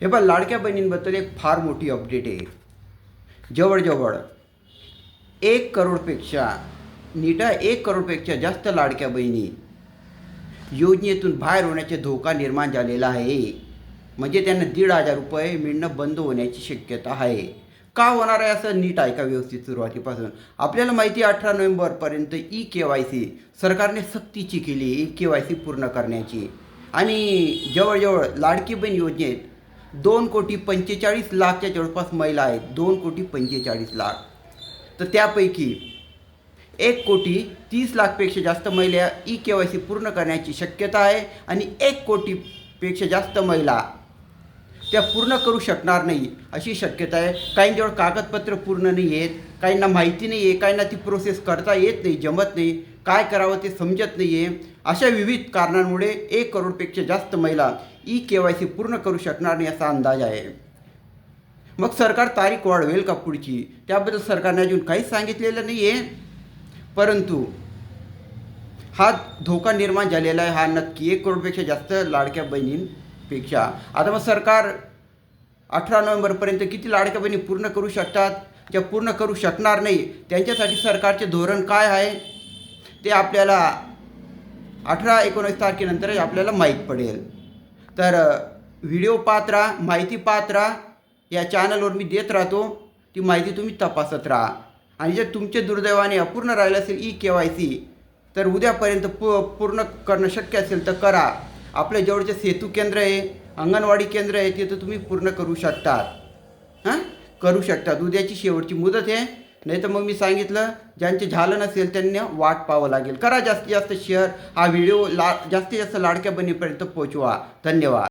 हे बघ लाडक्या बहिणींबद्दल एक फार मोठी अपडेट आहे. जवळजवळ एक करोडपेक्षा नीटा एक करोडपेक्षा जास्त लाडक्या बहिणी योजनेतून बाहेर होण्याचा धोका निर्माण झालेला आहे. म्हणजे त्यांना दीड हजार रुपये मिळणं बंद होण्याची शक्यता आहे. का होणार आहे असं नीट ऐका व्यवस्थित सुरुवातीपासून. आपल्याला माहिती आहे अठरा नोव्हेंबरपर्यंत ई के वाय सी सरकारने सक्तीची केली ई के वाय सी पूर्ण करण्याची. आणि जवळजवळ लाडकी बहीण योजनेत दोन कोटी पंचेचाळीस लाखच्या जवळपास महिला आहेत. दोन कोटी पंचेचाळीस लाख. तर त्यापैकी एक कोटी तीस लाखपेक्षा जास्त महिला ई के वाय सी पूर्ण करण्याची शक्यता आहे आणि एक कोटीपेक्षा जास्त महिला त्या पूर्ण करू शकणार नाही अशी शक्यता आहे. काहींजवळ कागदपत्र पूर्ण नाही आहेत काहींना माहिती नाही आहे काहींना ती प्रोसेस करता येत नाही जमत नाही काय करावं ते समजत नाही आहे. अशा विविध कारणांमुळे एक करोडपेक्षा जास्त महिला ई के वाय सी पूर्ण करू शकणार नाही असा अंदाज आहे. मग सरकार तारीख वाढवेल का पुढची? त्याबद्दल सरकारने अजून काहीच सांगितलेलं नाही आहे. परंतु हा धोका निर्माण झालेला आहे हा नक्की एक करोडपेक्षा जास्त लाडक्या बहिणींपेक्षा. आता मग सरकार अठरा नोव्हेंबरपर्यंत किती लाडक्या बहिणी पूर्ण करू शकतात ज्या पूर्ण करू शकणार नाही त्यांच्यासाठी सरकारचे धोरण काय आहे? ते आपल्याला अठरा एकोणीस तारखेनंतर आपल्याला माहीत पडेल. तर व्हिडिओ पात्रा राहा माहिती पात्रा राहा. या चॅनलवर मी देत राहतो. ती माहिती तुम्ही तपासत राहा. आणि जर तुमचे दुर्दैवाने अपूर्ण राहिलं असेल ई के वाय सी तर उद्यापर्यंत पू पूर्ण करणं शक्य असेल तर करा. आपल्या जवळचे सेतू केंद्र आहे. अंगणवाडी केंद्र आहे तिथं तुम्ही पूर्ण करू शकतात हां? करू शकतात उद्याची शेवटची मुदत आहे. नाही तर मग मी सांगितलं ज्यांचे झालं नसेल त्यांना वाट पाहावं लागेल. करा जास्तीत जास्त शेअर हा व्हिडिओ ला जास्तीत जास्त लाडक्या बनीपर्यंत पोहोचवा. धन्यवाद.